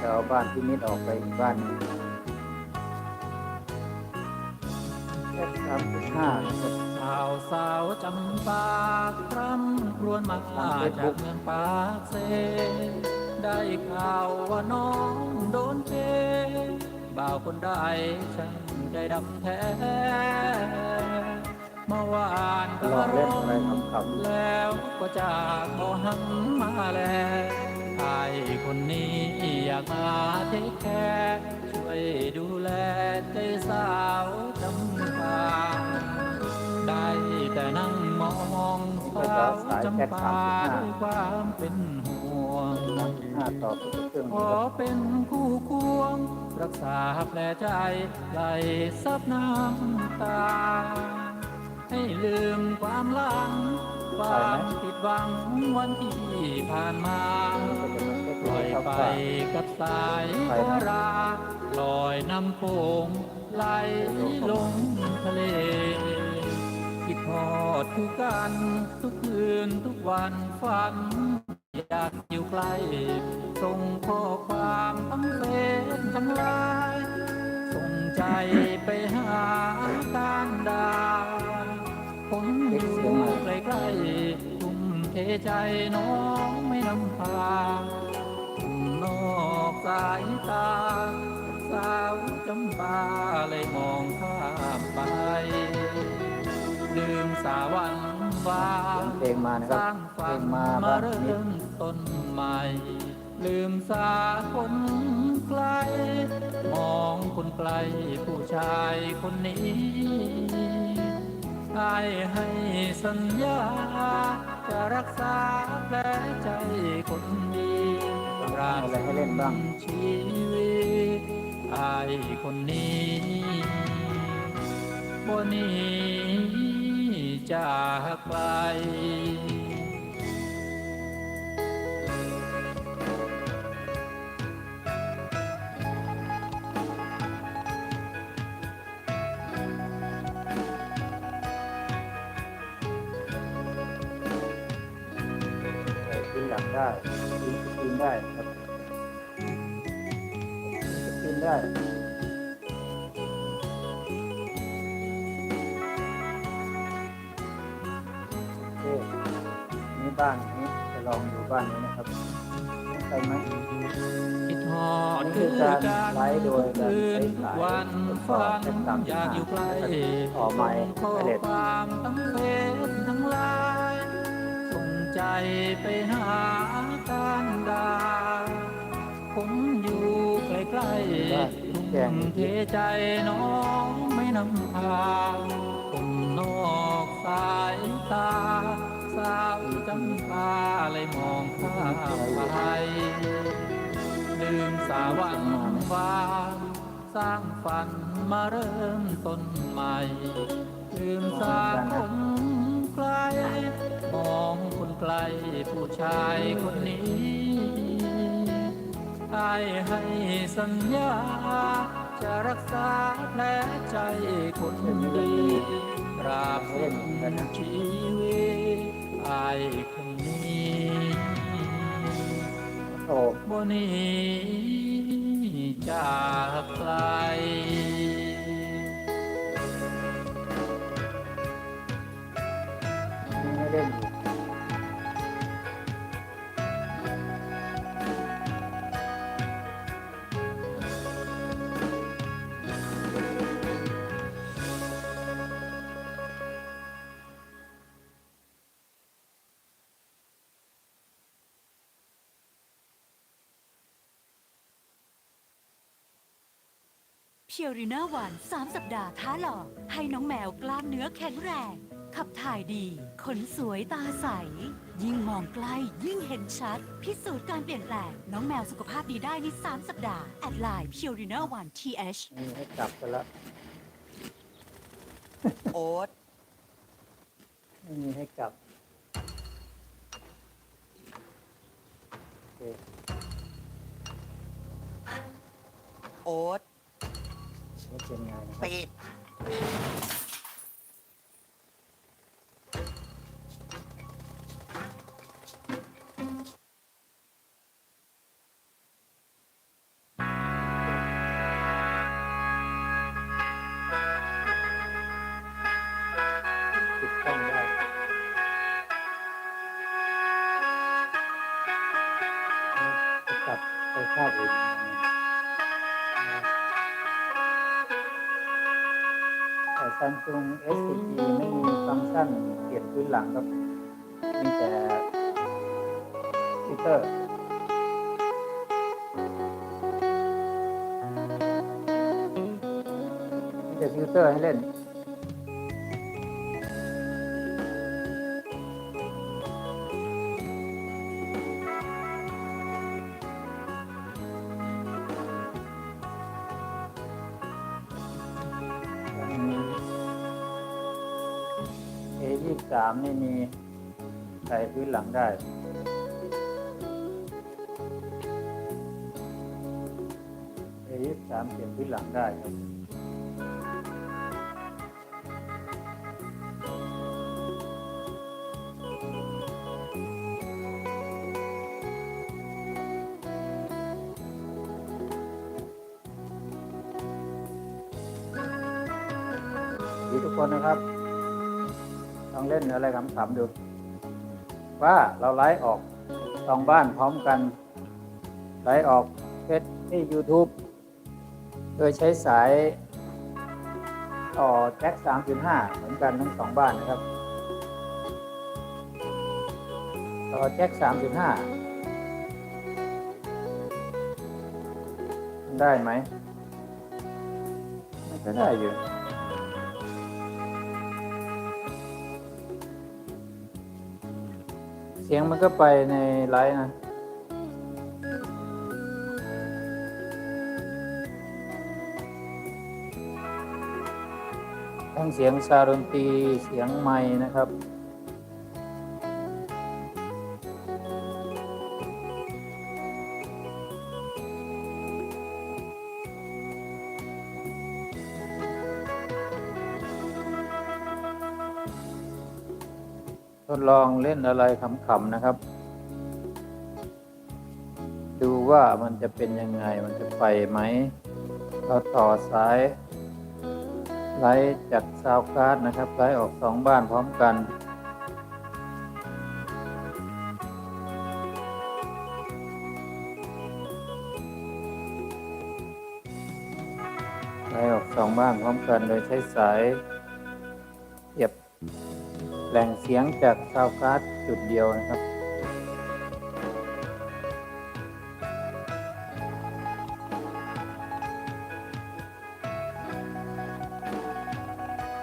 จะเอาบ้านที่มิดออกไปอีกบ้านหนึงแค่สามสิบห้านะครับสาวสาวจำปาคร่ำครวญมาจากเมืองปากเซ ได้ข่าวว่าน้องโดนเทบ่าวคนใดช่างใจดำแท้เมื่อวานก็ลองเล่ร้นองอะไรขำๆแล้วก็จากบ่หันมาแล ชายคนนี้อยากมาเทคแคร์ช่วยดูแลใจสาวจำปาได้แต่นั่งมองสาวจำปาด้วยความเป็นห่วงนั่งขอเป็นคู่ควง รักษาแผลใจไหลซับน้ำตา ให้ลืมความหลัง ความผิดหวังวันที่ผ่านมาปล่อยไปกับสายโบราลอยน้ำโขงไหลลงทะเลคิดทอดคือกันทุกคืนทุกวันฝันอยากอยู่ใกล้ส่งข้อความทั้งเฟซทั้งไลน์ส่งใจไปหาการดาว คนอยู่ใกล้ๆทุ่มเทใจน้องไม่นำพานอกสายตา สาวจำปาเลยมองข้ามไปลืมสาวันวาเพลงมานะคสรับร้างฝันมามาเริ่มต้นใหม่ ลืมสาคนไกล มองคนไกลผู้ชายคนนี้ ให้ให้สัญญา จะรักษาแผลใจคนดีราบอะไรให้เล่นบ้างชีวิตไอ้คนนี้บนนี้จากไป ได้ยิงสกรีนได้ครับยิงสกรีนได้โอเคนี่บ้านนี้จะลองดูบ้านนี้นะครับไปไหมคิดทอดคือการทุกคืนทุกวันฝันอยากอยู่ใกล้ต่อไม้เลยความทั้งเฟซทั้งลน์ส่ง ใจไปหาการดา ผมอยู่ใกล้ๆทุ่มเทใจน้องไม่นำพาผมนอกสายตา สาวจำปาเลยมองข้ามไปลืมสาวันวาสร้างฝันมาเริ่มต้นใหม่ลืมสาคนไกลมอง คนไกล้ผู้ชายคนนี้ให้ให้สัญญา จะรักษาแผลใจคนดีตราบสิ้นชีวิตไอ้คนนี้โอ้บนนี้จากไกล เพียวรีน่าหวาน3สัปดาห์ท้าหล่อให้น้องแมวกล้ามเนื้อแข็งแรง ขับถ่ายดี ขนสวยตาใส ยิ่งมองใกล้ยิ่งเห็นชัด พิสูจน์การเปลี่ยนแปลง น้องแมวสุขภาพดีได้ใน 3 สัปดาห์ แอดไลน์เพียวรีน่าหวาน th นี่ให้กลับไปแล้วโอ๊ตไม่มีให้กลับโอเคโอ๊ตแล้วเป็นนะครับ ปิด แต่ Samsung S10e ไม่มีฟังก์ชันเปลี่ยนพื้นหลังครับ มีแต่ฟิลเตอร์มีแต่ฟิลเตอร์ให้เล่น เอยี่สามนี่มีใส่พื้นหลังได้เอยี่สามเปลี่ยนพื้นหลังได้ครับดีทุกคนนะครับ เล่นอะไรขำๆดู ว่าเราไลฟ์ออกสองบ้านพร้อมกัน ไลฟ์ออกเฟซที่ YouTube โดยใช้สายต่อแจ็ค3.5 เหมือนกันทั้งสองบ้านนะครับต่อแจ็ค3.5 ได้ไหม ไมันก็ได้อยู่ สียงมันก็ไปในไลฟ์นะ ทั้งเสียงซาดนตรีเสียงไม้นะครับ ทดลองเล่นอะไรขำๆนะครับ ดูว่ามันจะเป็นยังไงมันจะไปไหมเราต่อสายไลท์จากซาวการ์ดนะครับไลท์ออกสองบ้านพร้อมกันไลท์ออกสองบ้านพร้อมกันโดยใช้สาย แหล่งเสียงจากซาวการ์ดจุดเดียวนะครับ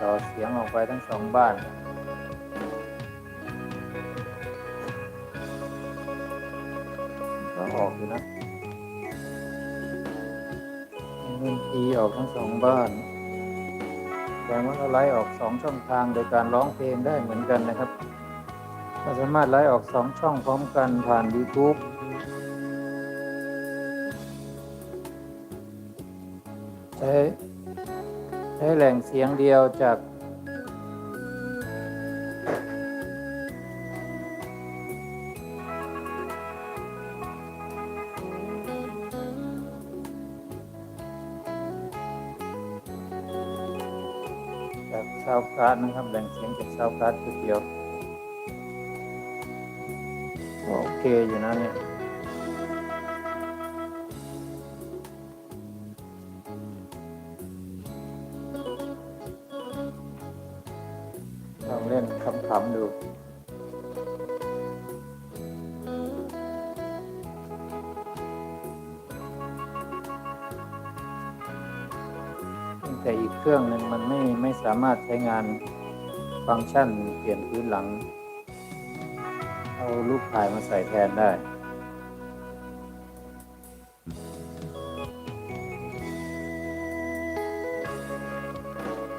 ต่อเสียงออกไปทั้งสองบ้านก็ออกอยู่นะดนตรีออกทั้งสองบ้าน แสดงว่าเราไลฟ์ออกสองช่องทางโดยการร้องเพลงได้เหมือนกันนะครับเราสามารถไลฟ์ออกสองช่องพร้อมกันผ่าน YouTube ใช้ใช้แหล่งเสียงเดียวจาก การ์ดนะครับแหล่งเสียงจากซาวการ์ดจุดเดียวโอเคอยู่นะเนี่ยลองเล่นคำๆดู เครื่องหนึ่งมันไม่ไม่สามารถใช้งานฟังก์ชันเปลี่ยนพื้นหลัง เอารูปถ่ายมาใส่แทนได้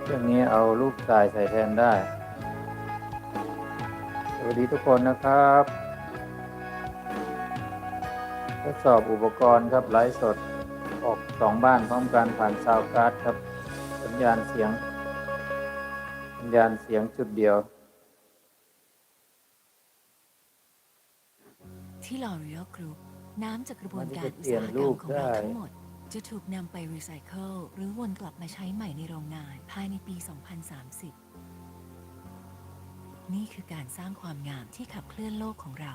เครื่องนี้เอารูปถ่ายใส่แทนได้ สวัสดีทุกคนนะครับทดสอบอุปกรณ์ครับไลฟ์สดออกสองบ้านพร้อมกันผ่านซาวการ์ดครับ ญญาณเสียง สัญญาณเสียงจุดเดียว ที่ L'Oreal Group น้ำจากกระบวนการมันจะอุเปลี่ตยนสาหกรรูรมปของเราได้ทั้งหมด จะถูกนำไปรีไซเคิลหรือวนกลับมาใช้ใหม่ในโรงงานภายในปี 2030 นี่คือการสร้างความงามที่ขับเคลื่อนโลกของเรา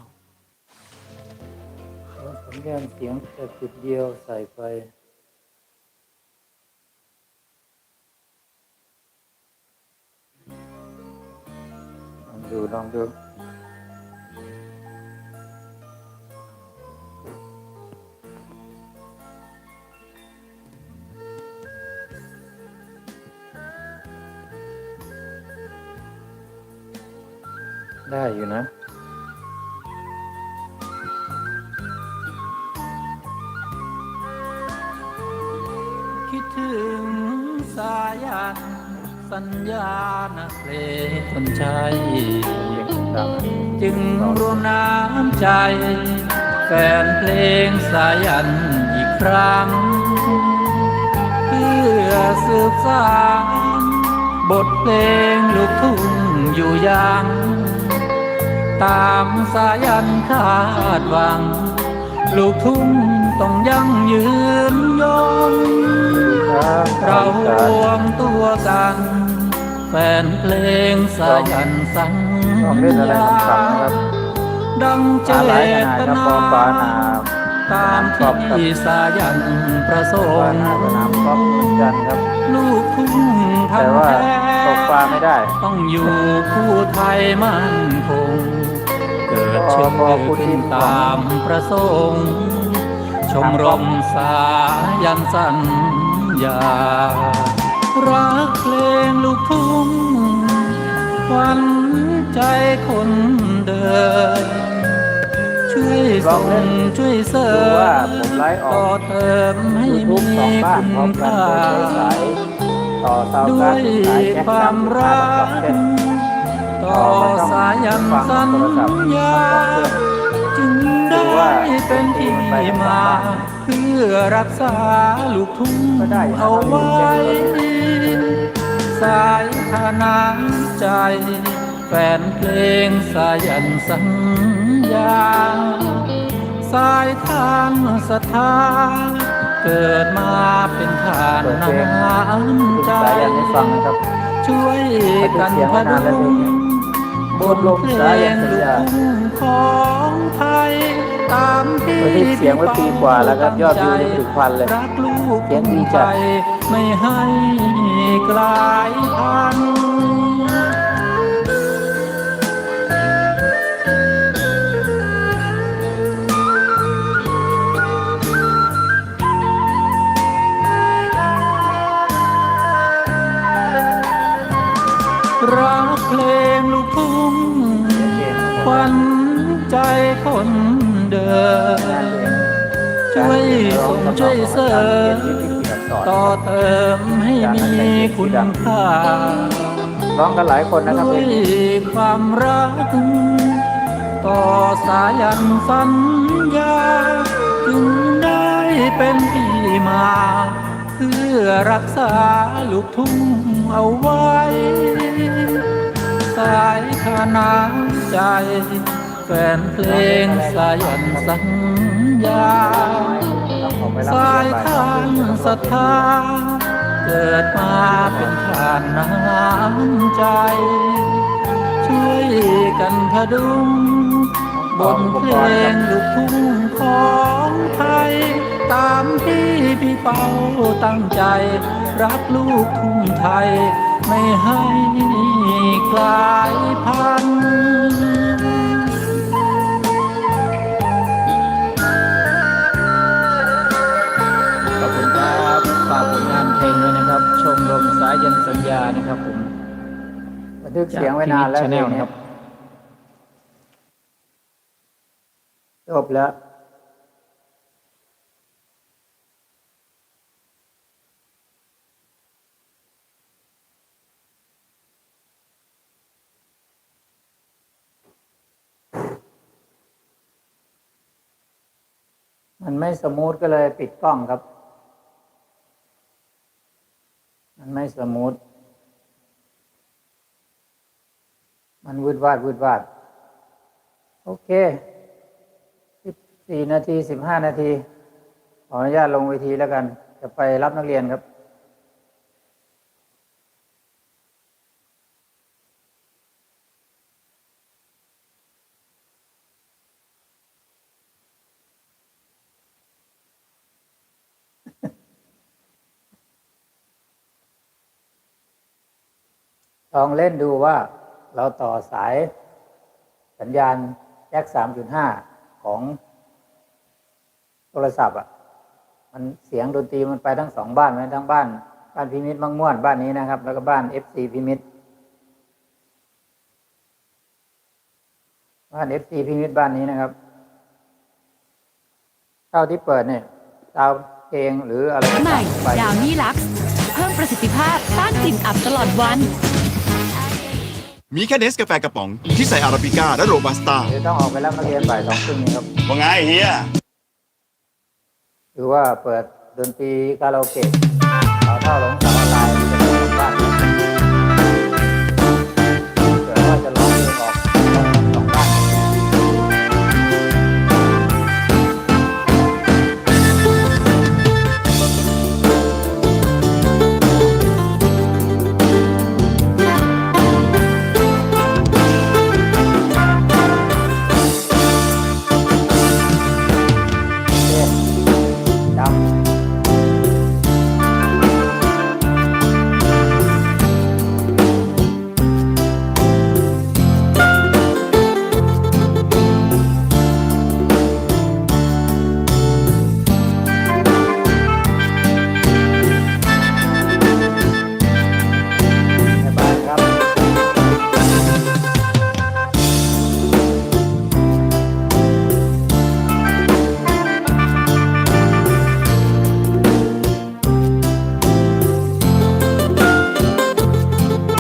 สัญญาณเสียงแต่จุดเดียวใส่ไป ดูลองดูได้อยู่นะ คิดถึงสายัน สัญญาณเพลงคนใช้เสียงดังจึงรวมน้ำใจ แฟนเพลงสายันอีกครั้ง เพื่อสืบสานบทเพลงลูกทุ่งอยู่ยัง ตามสายันคาดหวัง ลูกทุ่งต้องยั่งยืนยงครับเรารวมตัวกัน แฟนเพลงสายันสัญลองเล่นอะไรญาขำๆนะครับดังเจตนานาปอปลาหนาตามที่สายันประสงค์นาสนามกเหมือนกันครับ ลูกทุ่งแต่ทำว่าแท้ตกปลาไม่ได้ ต้องอยู่คู่ไทยมั่นคง เกิดชื่อขึ้นตามประสงค์ ชมรมสายันสัญญา รักเพลงลูกทุ่งหวันใจคนเดิน ช่วยลส่องงเล่นช่วยเสริดูมว่าผมไลฟ์ออกต่อเติมให้ยูมีทูบสองบ้านพร้อคุมณกันค่าโดยใช้สายต่อซาวด์ด้กวลางยสายแจ็คความน้ำรัห้ากกับสองเส้นต่อสายันสัญญา จึงได้เป็นที่มา เพื่อรักษาลูกทุ่งเอาไว้ สายทานาใจ แฟนเพลงสายันสัญญา สายทานศรัทธาเกิดมาเป็นทานเปิดเพลงน้ำใจสายยันให้ฟังนะครับช่วยกันพดุงบทเพลงลูกทุ่งของไทยตามที่ วันนี้เสียงไว้ปีกว่าแล้วครับยอดวิวนี่ถึงพันเลยรักลูกเสียงดีจัดไทยไม่ให้กลาย ช่วยส่งช่วยเสริมต่อเติมให้มีคุณค่าร้องกันหลายคนนะคด้รับวเพลยงนี้ความรักต่อสายันสัญญาจึงได้เป็นที่มา เพื่อรักษาลูกทุ่งเอาไว้ สายขนานใจ แฟนเพลงสายันสัญญา สายทานศรัทธาเกิดมาเป็นทานน้ำใจ ช่วยกันพดุงบนเพลงลูกทุ่งของไทย ตามที่พี่เป้าตั้งใจ รักลูกทุ่งไทย ไม่ให้กลายพันธุ์ เพลงด้วยนะครับ ชมรมสายยันสัญญานะครับผมบันทึกเสียงไว้นานแล้วชาแนลเพลงนะเนี้คยรับจบแล้วมันไม่สมูทก็เลยปิดกล้องครับ มัน ไม่สมูทมันวืดวาดวืดวาด โอเคสิบสี่นาทีสิบห้านาที ขออนุญาตลงเวทีแล้วกัน จะไปรับนักเรียนครับ ลองเล่นดูว่าเราต่อสายสัญญาณแจ็ค3.5ของโทรศัพท์อะ มันเสียงดนตรีมันไปทั้งสองบ้านไหมทั้งบ้าน บ้านพิมิตมังม่วนบ้านนี้นะครับ แล้วก็บ้าน FC พิมิตบ้าน FC พิมิตบ้านนี้นะครับเท่าที่เปิดเนี่ยดาวเพลงหรืออะไรใหม่ดาวนี่ลัก เพิ่มประสิทธิภาพต้านกลิ่นอับตลอดวัน มีแค่เนสกาแฟกระป๋องที่ใส่อาราบิก้าและโรบัสต้าเดี๋ยวต้องออกไปรับนักเรียนบ่ายสองครึ่งนี้ครับว่าไงเฮียหรือว่าเปิดดนตรีคาราโอเกะเอาเท่าหลงสาวออนไลน์